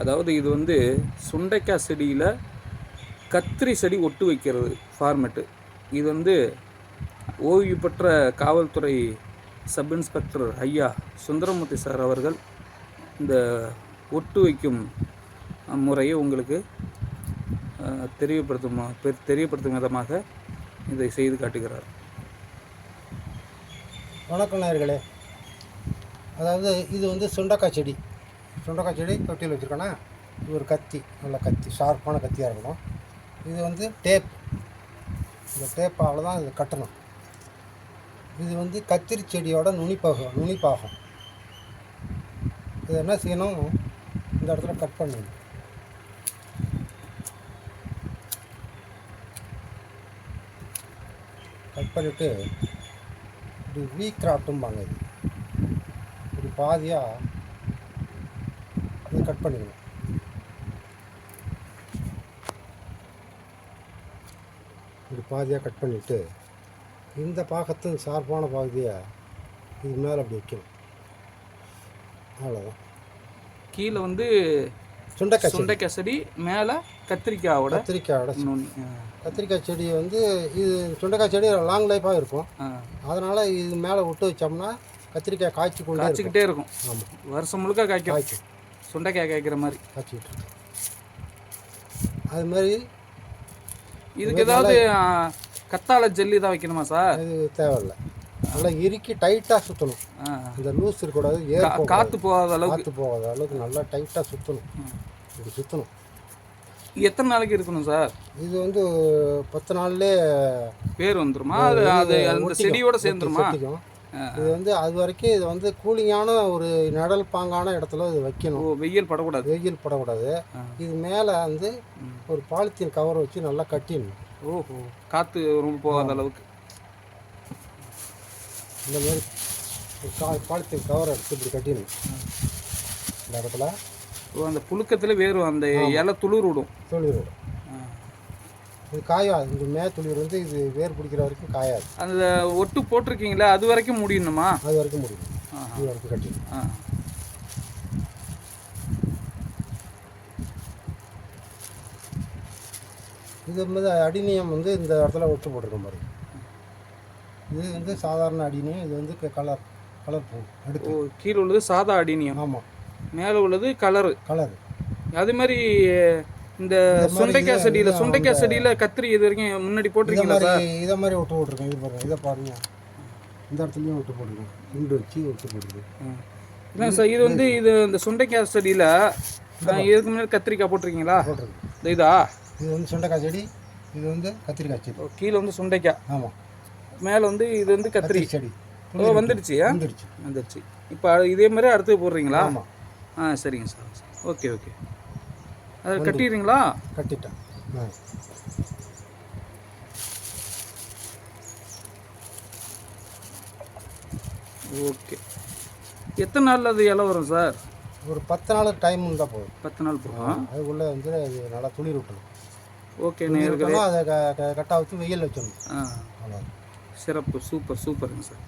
அதாவது இது வந்து சுண்டைக்காய் செடியில் கத்திரி செடி ஒட்டு வைக்கிறது ஃபார்மெட்டு இது வந்து ஓய்வு பெற்ற காவல்துறை சப் இன்ஸ்பெக்டர் ஐயா சுந்தரமூர்த்தி சார் அவர்கள் இந்த ஒட்டு வைக்கும் முறையை உங்களுக்கு தெரியப்படுத்தும் தெரியப்படுத்தும் விதமாக இதை செய்து காட்டுகிறார். வணக்கம் நேர்களே அதாவது இது வந்து சுண்டக்காய் செடி. சுண்டக்காய் செடி தொட்டியில் வச்சுருக்கோன்னா இது ஒரு கத்தி நல்ல கத்தி ஷார்ப்பான கத்தியாக இருக்கணும். இது வந்து டேப் இந்த டேப்பால் தான் இது கட்டணும். இது வந்து கத்திரி செடியோட நுனிப்பாகம் நுனிப்பாகம். இது என்ன செய்யணும்? இந்த இடத்துல கட் பண்ணணும். கட் பண்ணிவிட்டு இப்படி வீ கிராஃப்ட்டும்பாங்க இது. இப்படி பாதியாக இது கட் பண்ணிக்கணும். இப்படி பாதியாக கட் பண்ணிவிட்டு இந்த பாகத்து ஷார்ப்பான பாதியை இது மேலே அப்படி வைக்கணும். அவ்வளோதான் கீழே வந்து சுண்டைக்காய் சுண்டைக்காய் செடி மேலே கத்திரிக்காயோட கத்திரிக்காயோட கத்திரிக்காய் செடி வந்து இது சுண்டைக்காய் செடி லாங் லைஃபாக இருக்கும். அதனால் இது மேலே விட்டு வச்சோம்னா கத்திரிக்காய் காய்ச்சி கொண்டே காய்ச்சிக்கிட்டே இருக்கும். ஆமாம் வருஷம் முழுக்க காய்க்கும். காய்க்கும். சுண்டைக்காய் காய்க்கிற மாதிரி. காய்ச்சிக்கிட்டு அது மாதிரி இதுக்கு ஏதாவது கத்தாழை ஜெல்லி தான் வைக்கணுமா சார்? இது தேவையில்லை. நல்லா இறுக்கி டைட்டாக சுற்றணும். இந்த லூஸ் இருக்கக்கூடாது ஏர் கா- போகக்கூடாது. காத்து போகாத அளவுக்கு. காற்று போகாத அளவுக்கு நல்லா டைட்டாக சுற்றணும் இப்படி சுற்றணும் எத்தனை நாளைக்கு இருக்கணும் சார்? இது வந்து பத்து நாள்லே பேர் வந்துருமா? அது அது அந்த செடியோட சேர்ந்துருமா? இது வந்து அது வரைக்கும் இது வந்து கூலிங்கான ஒரு நிழல் பாங்கான இடத்துல இது ஓ வைக்கணும் வெயில் படக்கூடாது. வெயில் படக்கூடாது. இது மேலே வந்து ஒரு பாலித்தீன் கவர் வச்சு நல்லா கட்டிடணும். ஓஹோ காத்து ரொம்ப போகாத அளவுக்கு. இந்த மாதிரி ஒரு கா பாலித்தீன் கவர் எடுத்து இப்படி கட்டிடணும். இந்த இடத்துல. அந்த புழுக்கத்துல வேறும் அந்த இலை துளிர் விடும். துளிர் விடும். இது காயாது. இந்த மே துளிர் வந்து இது வேர் பிடிக்கிற வரைக்கும் காயாது. அந்த ஒட்டு போட்டிருக்கீங்களா அது வரைக்கும் முடியணுமா? அது வரைக்கும் முடியும். இது வரைக்கும் ஆ. இது வந்து அடினியம் வந்து இந்த இடத்துல ஒட்டு போட்டிருக்க மாதிரி. இது வந்து சாதாரண அடினியம் இது வந்து கலர் கலர் பூ அடுக்கு கீழே உள்ளது சாதா அடினியம். ஆமாம் மேலே உள்ளது கலரு. கலர். அது மாதிரி இந்த சுண்டைக்காய் செடியில சுண்டைக்காய் செடியில கத்திரி இது வரைக்கும் முன்னாடி போட்டிருக்கீங்களா சார்? இதை மாதிரி ஒட்டு போட்டிருக்கேன். இது பாருங்க இதை பாருங்க. இந்த இடத்துலையும் ஒட்டு போட்டிருக்கேன். துண்டு வச்சு ஒட்டு போட்டிருக்கேன். இல்லை சார் இது வந்து இது இந்த சுண்டைக்காய் செடியில இதுக்கு முன்னாடி கத்திரிக்காய் போட்டிருக்கீங்களா? போட்டிருக்கேன். இந்த இதா? இது வந்து சுண்டைக்காய் செடி இது வந்து கத்திரிக்காய் செடி. கீழே வந்து சுண்டைக்காய். ஆமாம் மேலே வந்து இது வந்து கத்திரி. செடி. ஓ வந்துடுச்சு? வந்துடுச்சு? வந்துடுச்சு. இப்போ இதே மாதிரி அடுத்து போடுறீங்களா? ஆமாம் ஆ சரிங்க சார். Okay okay. அதை கட்டிடுறீங்களா? கட்டிட்டேன். ஓகே. எத்தனை நாளில் அது இலை வரும் சார்? ஒரு பத்து நாள் டைம் இருந்தால் போதும். பத்து நாள் போகும் அதுக்குள்ளே வந்து அது நல்லா துளிர் விட்டணும் ஓகே துளிர் நேர்களே விட்டணும் அதை க- க- கட்டா வச்சு வெயில் வச்சிடணும். ஆ. சிறப்பு சூப்பர் சூப்பருங்க சார்.